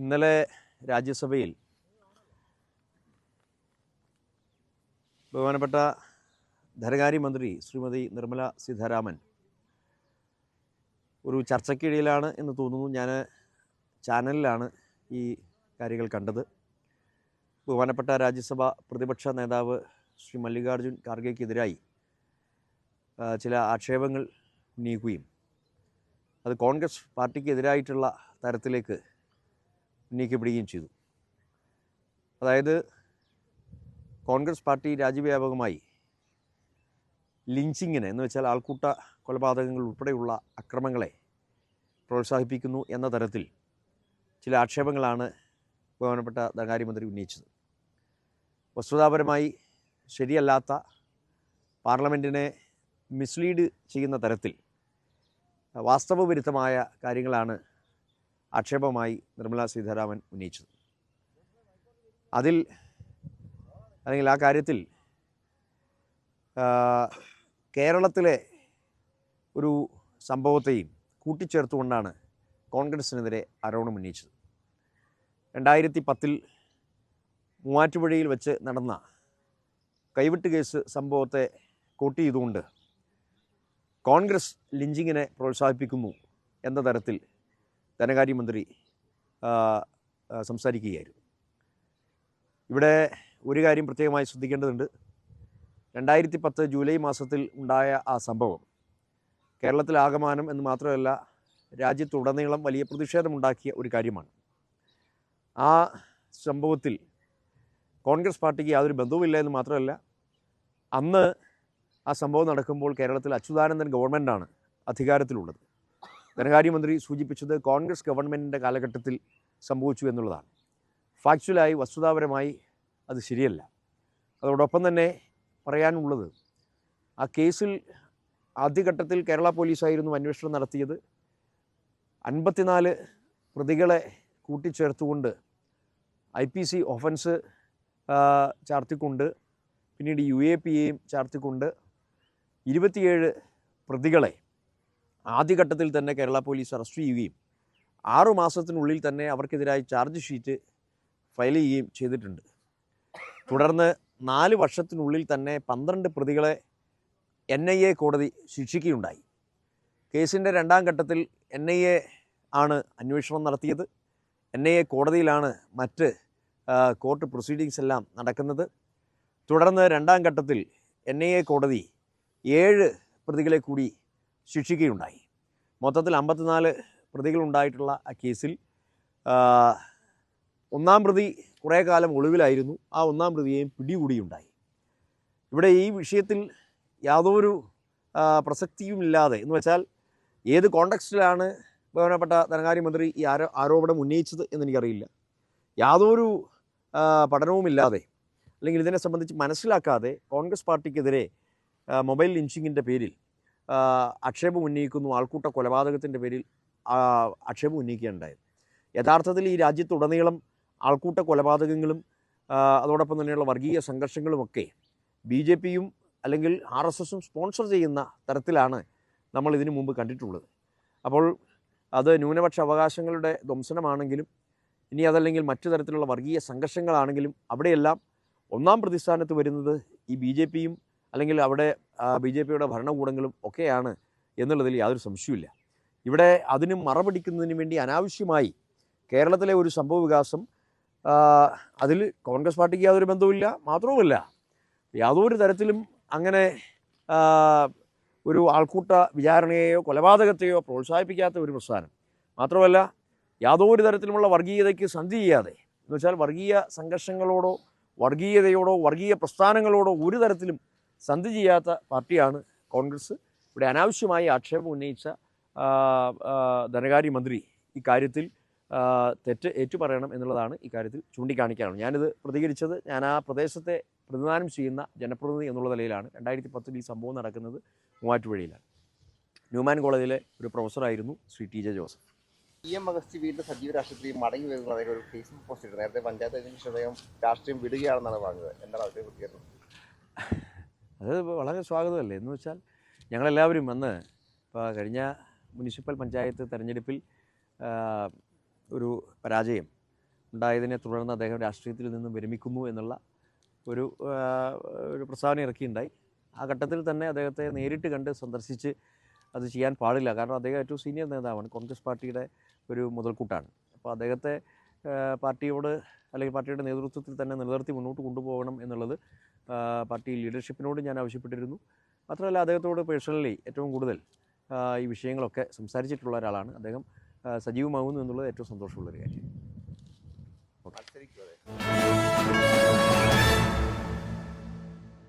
ഇന്നലെ രാജ്യസഭയിൽ ബഹുമാനപ്പെട്ട ധനകാര്യമന്ത്രി ശ്രീമതി നിർമ്മല സീതാരാമൻ ഒരു ചർച്ചയ്ക്കിടയിലാണ് എന്ന് തോന്നുന്നു. ഞാൻ ചാനലിലാണ് ഈ കാര്യങ്ങൾ കണ്ടത്. ബഹുമാനപ്പെട്ട രാജ്യസഭ പ്രതിപക്ഷ നേതാവ് ശ്രീ മല്ലികാർജുൻ ഖാർഗെക്കെതിരായി ചില ആക്ഷേപങ്ങൾ ഉന്നയിക്കുകയും അത് കോൺഗ്രസ് പാർട്ടിക്കെതിരായിട്ടുള്ള തരത്തിലേക്ക് ഉന്നയിക്കപ്പെടുകയും ചെയ്തു. അതായത് കോൺഗ്രസ് പാർട്ടി രാജ്യവ്യാപകമായി ലിഞ്ചിങ്ങിന് എന്ന് വെച്ചാൽ ആൾക്കൂട്ട കൊലപാതകങ്ങൾ ഉൾപ്പെടെയുള്ള അക്രമങ്ങളെ പ്രോത്സാഹിപ്പിക്കുന്നു എന്ന തരത്തിൽ ചില ആക്ഷേപങ്ങളാണ് ബഹുമാനപ്പെട്ട ധനകാര്യമന്ത്രി ഉന്നയിച്ചത്. വസ്തുതാപരമായി ശരിയല്ലാത്ത പാർലമെന്റിനെ മിസ്ലീഡ് ചെയ്യുന്ന തരത്തിൽ വാസ്തവവിരുദ്ധമായ കാര്യങ്ങളാണ് ആക്ഷേപമായി നിർമ്മലാ സീതാരാമൻ ഉന്നയിച്ചത്. അതിൽ അല്ലെങ്കിൽ ആ കാര്യത്തിൽ കേരളത്തിലെ ഒരു സംഭവത്തെയും കൂട്ടിച്ചേർത്തുകൊണ്ടാണ് കോൺഗ്രസിനെതിരെ ആരോപണം ഉന്നയിച്ചത്. രണ്ടായിരത്തി പത്തിൽ മൂവാറ്റുപുഴയിൽ വെച്ച് നടന്ന കൈവിട്ട് കേസ് സംഭവത്തെ കോട്ട് ചെയ്തുകൊണ്ട് കോൺഗ്രസ് ലിഞ്ചിങ്ങിനെ പ്രോത്സാഹിപ്പിക്കുന്നു എന്ന തരത്തിൽ ധനകാര്യമന്ത്രി സംസാരിക്കുകയായിരുന്നു. ഇവിടെ ഒരു കാര്യം പ്രത്യേകമായി ശ്രദ്ധിക്കേണ്ടതുണ്ട്. രണ്ടായിരത്തി പത്ത് ജൂലൈ മാസത്തിൽ ഉണ്ടായ ആ സംഭവം കേരളത്തിൽ കേരളത്തിലാകമാനം എന്ന് മാത്രമല്ല രാജ്യത്തുടനീളം വലിയ പ്രതിഷേധമുണ്ടാക്കിയ ഒരു കാര്യമാണ്. ആ സംഭവത്തിൽ കോൺഗ്രസ് പാർട്ടിക്ക് യാതൊരു ബന്ധവുമില്ല എന്ന് മാത്രമല്ല അന്ന് ആ സംഭവം നടക്കുമ്പോൾ കേരളത്തിൽ അച്യുതാനന്ദൻ ഗവൺമെന്റാണ് അധികാരത്തിലുള്ളത്. ധനകാര്യമന്ത്രി സൂചിപ്പിച്ചത് കോൺഗ്രസ് ഗവൺമെന്റിന്റെ കാലഘട്ടത്തിൽ സംഭവിച്ചു എന്നുള്ളതാണ്. ഫാക്ച്വലായി വസ്തുതാപരമായി അത് ശരിയല്ല. അതോടൊപ്പം തന്നെ പറയാനുള്ളത് ആ കേസിൽ ആദ്യഘട്ടത്തിൽ കേരള പോലീസായിരുന്നു അന്വേഷണം നടത്തിയത്. അൻപത്തിനാല് പ്രതികളെ കൂട്ടിച്ചേർത്തുകൊണ്ട് ഐ പി സി ഒഫൻസ് ചാർത്തിക്കൊണ്ട് പിന്നീട് യു എ പി എയും ചാർത്തിക്കൊണ്ട് ഇരുപത്തിയേഴ് പ്രതികളെ ആദ്യഘട്ടത്തിൽ തന്നെ കേരള പോലീസ് അറസ്റ്റ് ചെയ്യുകയും ആറു മാസത്തിനുള്ളിൽ തന്നെ അവർക്കെതിരായി ചാർജ് ഷീറ്റ് ഫയൽ ചെയ്യുകയും ചെയ്തിട്ടുണ്ട്. തുടർന്ന് നാല് വർഷത്തിനുള്ളിൽ തന്നെ പന്ത്രണ്ട് പ്രതികളെ എൻ ഐ എ കോടതി ശിക്ഷിക്കുകയുണ്ടായി. കേസിന്റെ രണ്ടാം ഘട്ടത്തിൽ എൻ ഐ എ ആണ് അന്വേഷണം നടത്തിയത്. എൻ ഐ എ കോടതിയിലാണ് മറ്റ് കോർട്ട് പ്രൊസീഡിങ്സ് എല്ലാം നടക്കുന്നത്. തുടർന്ന് രണ്ടാം ഘട്ടത്തിൽ എൻ ഐ എ കോടതി ഏഴ് പ്രതികളെ കൂടി ശിക്ഷിക്കുകയുണ്ടായി. മൊത്തത്തിൽ അമ്പത്തിനാല് പ്രതികളുണ്ടായിട്ടുള്ള ആ കേസിൽ ഒന്നാം പ്രതി കുറേ കാലം ഒളിവിലായിരുന്നു. ആ ഒന്നാം പ്രതിയെയും പിടികൂടിയുണ്ടായി. ഇവിടെ ഈ വിഷയത്തിൽ യാതൊരു പ്രസക്തിയും പ്രസക്തിയുമില്ലാതെ എന്ന് വെച്ചാൽ ഏത് കോണ്ടക്സ്റ്റിലാണ് ബഹുമാനപ്പെട്ട ധനകാര്യമന്ത്രി ഈ ആരോ ആരോപണം ഉന്നയിച്ചത് എന്നെനിക്കറിയില്ല. യാതൊരു പഠനവുമില്ലാതെ അല്ലെങ്കിൽ ഇതിനെ സംബന്ധിച്ച് മനസ്സിലാക്കാതെ കോൺഗ്രസ് പാർട്ടിക്കെതിരെ മൊബൈൽ ലിഞ്ചിങ്ങിന്റെ പേരിൽ ആക്ഷേപം ഉന്നയിക്കുന്നു. ആൾക്കൂട്ട കൊലപാതകത്തിന്റെ പേരിൽ ആക്ഷേപം ഉന്നയിക്കുകയുണ്ടായത് യഥാർത്ഥത്തിൽ ഈ രാജ്യത്തുടനീളം ആൾക്കൂട്ട കൊലപാതകങ്ങളും അതോടൊപ്പം തന്നെയുള്ള വർഗീയ സംഘർഷങ്ങളുമൊക്കെ ബി ജെ പിയും അല്ലെങ്കിൽ ആർ എസ് എസും സ്പോൺസർ ചെയ്യുന്ന തരത്തിലാണ് നമ്മൾ ഇതിനു മുമ്പ് കണ്ടിട്ടുള്ളത്. അപ്പോൾ അത് ന്യൂനപക്ഷ അവകാശങ്ങളുടെ ധ്വംസനമാണെങ്കിലും ഇനി അതല്ലെങ്കിൽ മറ്റു തരത്തിലുള്ള വർഗീയ സംഘർഷങ്ങളാണെങ്കിലും അവിടെയെല്ലാം ഒന്നാം പ്രതിസ്ഥാനത്ത് വരുന്നത് ഈ ബി ജെ പിയും അല്ലെങ്കിൽ അവിടെ ബി ജെ പിയുടെ ഭരണകൂടങ്ങളും ഒക്കെയാണ് എന്നുള്ളതിൽ യാതൊരു സംശയവുമില്ല. ഇവിടെ അതിന് മറപിടിക്കുന്നതിന് വേണ്ടി അനാവശ്യമായി കേരളത്തിലെ ഒരു സംഭവ വികാസം അതിൽ കോൺഗ്രസ് പാർട്ടിക്ക് യാതൊരു ബന്ധവുമില്ല മാത്രവുമല്ല യാതൊരു തരത്തിലും അങ്ങനെ ഒരു ആൾക്കൂട്ട വിചാരണയെയോ കൊലപാതകത്തെയോ പ്രോത്സാഹിപ്പിക്കാത്ത ഒരു പ്രസ്ഥാനം. മാത്രമല്ല യാതൊരു തരത്തിലുമുള്ള വർഗീയതയ്ക്ക് സന്ധി ചെയ്യാതെ എന്ന് വെച്ചാൽ വർഗീയ സംഘർഷങ്ങളോടോ വർഗീയതയോടോ വർഗീയ പ്രസ്ഥാനങ്ങളോടോ ഒരു തരത്തിലും സന്ധി ചെയ്യാത്ത പാർട്ടിയാണ് കോൺഗ്രസ്. ഇവിടെ അനാവശ്യമായി ആക്ഷേപം ഉന്നയിച്ച ധനകാര്യമന്ത്രി ഇക്കാര്യത്തിൽ തെറ്റ് ഏറ്റുപറയണം എന്നുള്ളതാണ് ഇക്കാര്യത്തിൽ ചൂണ്ടിക്കാണിക്കാനുള്ളത്. ഞാനിത് പ്രതികരിച്ചത് ഞാൻ ആ പ്രദേശത്തെ പ്രതിദാനം ചെയ്യുന്ന ജനപ്രതിനിധി എന്നുള്ള നിലയിലാണ്. രണ്ടായിരത്തി പത്തിൽ ഈ സംഭവം നടക്കുന്നത് മൂവാറ്റുപുഴയിലാണ്. ന്യൂമാൻ കോളേജിലെ ഒരു പ്രൊഫസറായിരുന്നു Shri T J Joseph. E M Agasthy വീണ്ടും സജീവ രാഷ്ട്രീയത്തിൽ മടങ്ങി വരുന്ന ഒരു ഫേസ്ബുക്ക് പോസ്റ്റ് നേരത്തെ പഞ്ചായത്ത് അദ്ദേഹം രാഷ്ട്രീയം വിടുകയാണെന്നാണ് പറഞ്ഞത്. എന്താണ് അതിനെ പ്രതികരണം അത് വളരെ സ്വാഗതമല്ലേ? എന്ന് വെച്ചാൽ ഞങ്ങളെല്ലാവരും അന്ന് ഇപ്പോൾ കഴിഞ്ഞ മുനിസിപ്പൽ പഞ്ചായത്ത് തെരഞ്ഞെടുപ്പിൽ ഒരു പരാജയം ഉണ്ടായതിനെ തുടർന്ന് അദ്ദേഹം രാഷ്ട്രീയത്തിൽ നിന്നും വിരമിക്കുന്നു എന്നുള്ള ഒരു ഒരു പ്രസ്താവന ഇറക്കിയുണ്ടായി. ആ ഘട്ടത്തിൽ തന്നെ അദ്ദേഹത്തെ നേരിട്ട് കണ്ട് സന്ദർശിച്ച് അത് ചെയ്യാൻ പാടില്ല. കാരണം അദ്ദേഹം ഏറ്റവും സീനിയർ നേതാവാണ്. കോൺഗ്രസ് പാർട്ടിയുടെ ഒരു മുതൽക്കൂട്ടാണ്. അപ്പോൾ അദ്ദേഹത്തെ പാർട്ടിയോട് അല്ലെങ്കിൽ പാർട്ടിയുടെ നേതൃത്വത്തിൽ തന്നെ നിലനിർത്തി മുന്നോട്ട് കൊണ്ടുപോകണം എന്നുള്ളത് പാർട്ടി ലീഡർഷിപ്പിനോട് ഞാൻ ആവശ്യപ്പെട്ടിരുന്നു. മാത്രമല്ല അദ്ദേഹത്തോട് പേഴ്സണലി ഏറ്റവും കൂടുതൽ ഈ വിഷയങ്ങളൊക്കെ സംസാരിച്ചിട്ടുള്ള ഒരാളാണ്. അദ്ദേഹം സജീവമാകുന്നു എന്നുള്ളത് ഏറ്റവും സന്തോഷമുള്ളൊരു കാര്യം. മത്സരിക്കുമോ